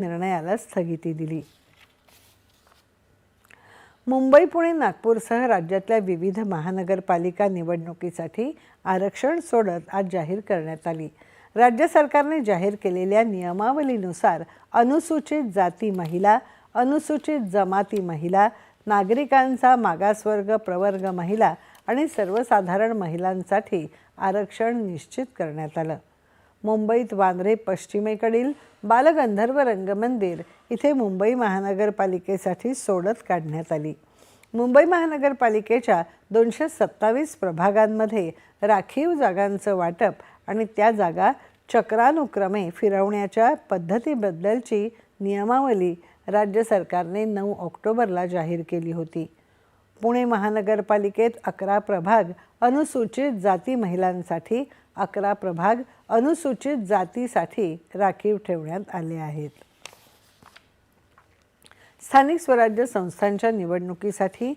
निर्णयाला स्थगिती दिली. मुंबई पुणे नागपूरसह राज्यातल्या विविध महानगरपालिका निवडणुकीसाठी आरक्षण सोडत आज जाहीर करण्यात आली. राज्य सरकारने जाहीर केलेल्या नियमावलीनुसार अनुसूचित जाती महिला अनुसूचित जमाती महिला नागरिकांचा मागासवर्ग प्रवर्ग महिला आणि सर्वसाधारण महिलांसाठी आरक्षण निश्चित करण्यात आलं. मुंबईत वांद्रे पश्चिमेकडील बालगंधर्व रंगमंदिर इथे मुंबई महानगरपालिकेसाठी सोडत काढण्यात आली. मुंबई महानगरपालिकेच्या दोनशे सत्तावीस प्रभागांमध्ये राखीव जागांचं वाटप आणि त्या जागा चक्रानुक्रमे फिरवण्याच्या पद्धतीबद्दलची नियमावली राज्य सरकारने नऊ ऑक्टोबरला जाहीर केली होती. पुणे महानगरपालिकेत अकरा प्रभाग अनुसूचित जाती महिलांसाठी अकरा प्रभाग अनुसूचित जातीसाठी राखीव ठेवण्यात आले आहेत. स्थानिक स्वराज्य संस्थांच्या निवडणुकीसाठी